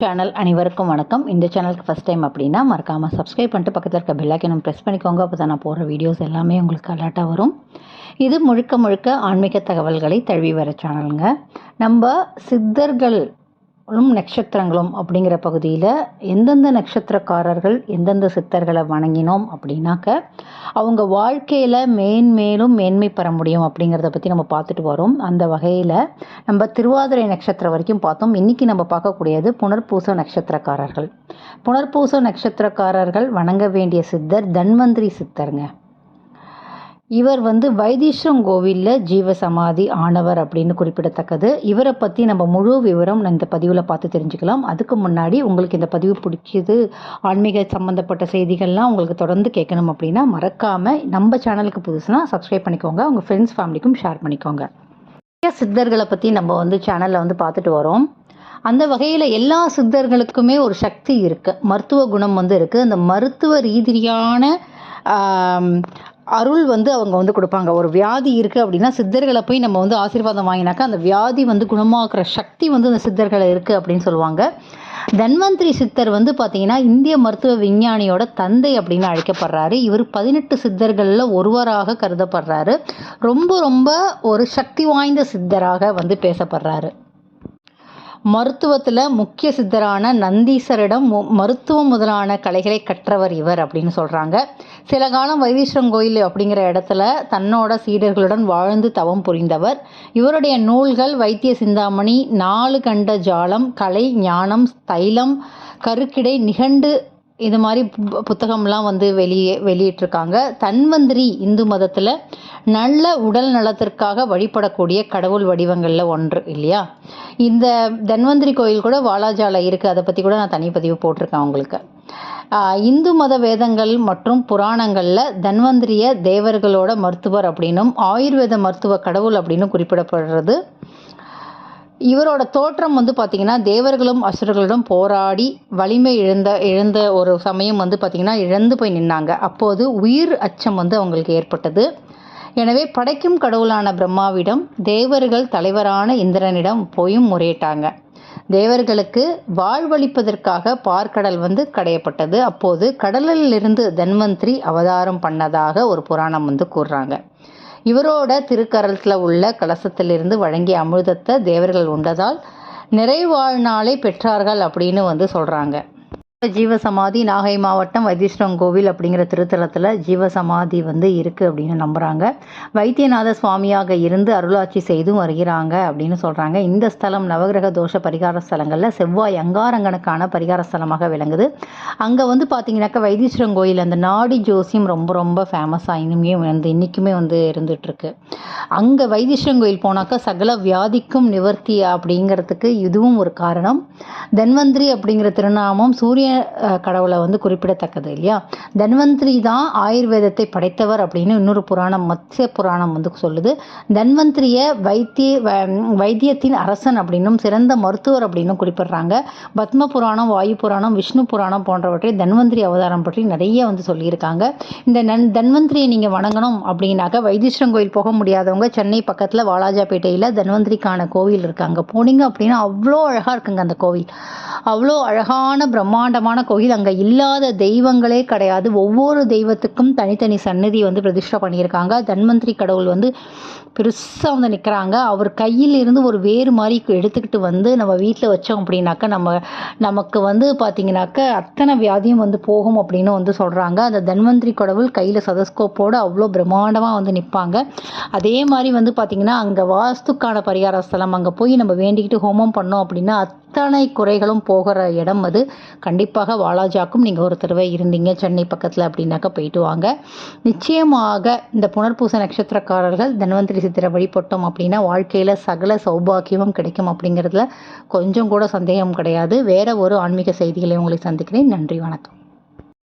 Channel அனைவருக்கும் வணக்கம். இந்த சேனலுக்கு ஃபஸ்ட் டைம் அப்படின்னா மறக்காமல் சப்ஸ்கிரைப் பண்ணிட்டு பக்கத்தில் இருக்க பெல்லாக்கினம் ப்ரெஸ் பண்ணிக்கோங்க. அப்போ தான் நான் போடுற வீடியோஸ் எல்லாமே உங்களுக்கு அலர்ட்டாக வரும். இது முழுக்க முழுக்க ஆன்மீக தகவல்களை தழுவி வர சேனலுங்க நம்ம சித்தர்கள் நட்சத்திரங்களும் அப்படிங்கிற பகுதியில் எந்தெந்த நட்சத்திரக்காரர்கள் எந்தெந்த சித்தர்களை வணங்கினோம் அப்படின்னாக்க அவங்க வாழ்க்கையில் மேன்மேலும் மேன்மை பெற முடியும் அப்படிங்கிறத பற்றி நம்ம பார்த்துட்டு வரோம். அந்த வகையில் நம்ம திருவாதிரை நட்சத்திரம் வரைக்கும் பார்த்தோம். இன்றைக்கி நம்ம பார்க்கக்கூடியது புனர்பூச நட்சத்திரக்காரர்கள். புனர்பூச நட்சத்திரக்காரர்கள் வணங்க வேண்டிய சித்தர் தன்வந்திரி சித்தருங்க. இவர் வந்து வைத்தீஸ்வரம் கோவிலில் ஜீவசமாதி ஆனவர் அப்படின்னு குறிப்பிடத்தக்கது. இவரை பற்றி நம்ம முழு விவரம் இந்த பதிவில் பார்த்து தெரிஞ்சுக்கலாம். அதுக்கு முன்னாடி உங்களுக்கு இந்த பதிவு பிடிச்சது ஆன்மீக சம்மந்தப்பட்ட செய்திகள்லாம் உங்களுக்கு தொடர்ந்து கேட்கணும் அப்படின்னா மறக்காமல் நம்ம சேனலுக்கு புதுசுனா சப்ஸ்கிரைப் பண்ணிக்கோங்க. உங்கள் ஃப்ரெண்ட்ஸ் ஃபேமிலிக்கும் ஷேர் பண்ணிக்கோங்க. நிறைய சித்தர்களை பற்றி நம்ம வந்து சேனலில் வந்து பார்த்துட்டு வரோம். அந்த வகையில் எல்லா சித்தர்களுக்குமே ஒரு சக்தி இருக்குது மருத்துவ குணம் வந்து இருக்குது அந்த மருத்துவ ரீதியான அருள் வந்து அவங்க வந்து கொடுப்பாங்க. ஒரு வியாதி இருக்குது அப்படின்னா சித்தர்களை போய் நம்ம வந்து ஆசீர்வாதம் வாங்கினாக்கா அந்த வியாதி வந்து குணமாக்குற சக்தி வந்து அந்த சித்தர்களை இருக்குது அப்படின்னு சொல்லுவாங்க. தன்வந்திரி சித்தர் வந்து பார்த்தீங்கன்னா இந்திய மருத்துவ விஞ்ஞானியோட தந்தை அப்படின்னு அழைக்கப்படுறாரு. இவர் பதினெட்டு சித்தர்களில் ஒருவராக கருதப்படுறாரு. ரொம்ப ரொம்ப ஒரு சக்தி வாய்ந்த சித்தராக வந்து பேசப்படுறாரு. மருத்துவத்தில் முக்கிய சித்தரான நந்தீசரிடம் மருத்துவம் முதலான கலைகளை கற்றவர் இவர் அப்படின்னு சொல்கிறாங்க சில காலம் வைத்தீஸ்வரம் கோயில் அப்படிங்கிற இடத்துல தன்னோட சீடர்களுடன் வாழ்ந்து தவம் புரிந்தவர். இவருடைய நூல்கள் வைத்திய சிந்தாமணி நாலு கண்ட ஜாலம் கலை ஞானம் தைலம் கருக்கிடை நிகண்டு இது மாதிரி பு- புத்தகம்லாம் வந்து வெளியே வெளியிட்டிருக்காங்க. தன்வந்திரி இந்து மதத்தில் நல்ல உடல் நலத்திற்காக வழிபடக்கூடிய கடவுள் வடிவங்களில் ஒன்று இல்லையா? இந்த தன்வந்திரி கோயில் கூட வாலாஜால இருக்குது அதை பற்றி கூட நான் தனிப்பதிவு போட்டிருக்கேன் உங்களுக்கு. இந்து மத வேதங்கள் மற்றும் புராணங்களில் தன்வந்திரிய தேவர்களோட மருத்துவர் அப்படின்னும் ஆயுர்வேத மருத்துவ கடவுள் அப்படின்னு குறிப்பிடப்படுறது. இவரோட தோற்றம் வந்து பார்த்திங்கன்னா தேவர்களும் அசுரர்களிடம் போராடி வலிமை இழந்த இழந்த ஒரு சமயம் வந்து பார்த்திங்கன்னா இழந்து போய் நின்னாங்க. அப்போது உயிர் அச்சம் வந்து அவங்களுக்கு ஏற்பட்டது. எனவே படைக்கும் கடவுளான பிரம்மாவிடம் தேவர்கள் தலைவரான இந்திரனிடம் போயும் முறையிட்டாங்க. தேவர்களுக்கு வாழ்வளிப்பதற்காக பார்க்கடல் வந்து கடையப்பட்டது. அப்போது கடலில் இருந்து தன்வந்திரி அவதாரம் பண்ணதாக ஒரு புராணம் வந்து கூறுறாங்க. இவரோட திருக்கரத்தில் உள்ள கலசத்திலிருந்து வழங்கிய அமிர்தத்தை தேவர்கள் உண்டதால் நிறைவாழ்நாளை பெற்றார்கள் அப்படின்னு வந்து சொல்கிறாங்க ஜீவசமாதி நாகை மாவட்டம் வைத்தீஸ்வரம் கோவில் அப்படிங்கிற திருத்தலத்தில் ஜீவசமாதி வந்து இருக்குது அப்படின்னு நம்புகிறாங்க வைத்தியநாத சுவாமியாக இருந்து அருளாட்சி செய்தும் வருகிறாங்க அப்படின்னு சொல்கிறாங்க இந்த ஸ்தலம் நவகிரக தோஷ பரிகார ஸ்தலங்களில் செவ்வாய் அங்காரங்கனுக்கான பரிகார ஸ்தலமாக விளங்குது. அங்கே வந்து பார்த்தீங்கன்னாக்கா வைத்தீஸ்வரம் கோயில் அந்த நாடி ஜோசியம் ரொம்ப ரொம்ப ஃபேமஸாக இன்னுமே வந்து இன்றைக்குமே வந்து இருந்துகிட்ருக்கு அங்கே வைத்தீஸ்வரம் கோயில் போனாக்கா சகல வியாதிக்கும் நிவர்த்தி அப்படிங்கிறதுக்கு இதுவும் ஒரு காரணம். தன்வந்திரி அப்படிங்கிற திருநாமம் சூரிய கடவுளை வந்து குறிப்பிடத்தக்கது இல்லையா? தன்வந்திரி தான் ஆயுர்வேதத்தை படைத்தவர் அப்படின்னு இன்னொரு புராணம் மத்திய புராணம் வந்து சொல்லுது. தன்வந்திரிய வைத்திய வ- வைத்தியத்தின் அரசன் அப்படின்னும் சிறந்த மருத்துவர் அப்படின்னும் குறிப்பிடுறாங்க. பத்ம புராணம் வாயு புராணம் விஷ்ணு புராணம் போன்றவற்றை தன்வந்திரி அவதாரம் பற்றி நிறைய வந்து சொல்லியிருக்காங்க. இந்த நன் தன்வந்திரியை நீங்கள் வணங்கணும் அப்படின்னாக்க வைத்தீஸ்வரன் கோயில் போக முடியாதவங்க சென்னை பக்கத்தில் வாலாஜாபேட்டையில் தன்வந்திரிக்கான கோவில் இருக்காங்க. போனீங்க அப்படின்னா அவ்வளோ அழகாக இருக்குங்க அந்த கோவில். அவ்வளோ அழகான பிரம்மாண்டமான கோவில் அங்கே இல்லாத தெய்வங்களே கிடையாது. ஒவ்வொரு தெய்வத்துக்கும் தனித்தனி சன்னதி வந்து பிரதிஷ்டை பண்ணியிருக்காங்க. தன்வந்திரி கடவுள் வந்து பெருசாக வந்து நிற்கிறாங்க அவர் கையில் இருந்து ஒரு வேறு மாதிரி எடுத்துக்கிட்டு வந்து நம்ம வீட்டில் வச்சோம் அப்படின்னாக்கா நம்ம நமக்கு வந்து பார்த்தீங்கன்னாக்க அத்தனை வியாதியும் வந்து போகும் அப்படின்னு வந்து சொல்கிறாங்க அந்த தன்வந்திரி கடவுள் கையில் சதஸ்கோப்போடு அவ்வளோ பிரம்மாண்டமாக வந்து நிற்பாங்க அதே மாதிரி வந்து பார்த்திங்கன்னா அங்கே வாஸ்துக்கான பரிகார ஸ்தலம் அங்கே போய் நம்ம வேண்டிக்கிட்டு ஹோமம் பண்ணோம் அப்படின்னா அத்தனை குறைகளும் போகிற இடம் அது. கண்டிப்பாக வாலாஜாக்கும் நீங்கள் ஒரு தடவை இருந்தீங்க சென்னை பக்கத்தில் அப்படின்னாக்கா போயிட்டு வாங்க. நிச்சயமாக இந்த புனர்பூச நட்சத்திரக்காரர்கள் தன்வந்திரி சித்திரை வழிபட்டோம் அப்படின்னா வாழ்க்கையில் சகல சௌபாகியமும் கிடைக்கும் அப்படிங்கிறதுல கொஞ்சம் கூட சந்தேகம் கிடையாது. வேற ஒரு ஆன்மீக செய்திகளை உங்களை சந்திக்கிறேன். நன்றி வணக்கம்.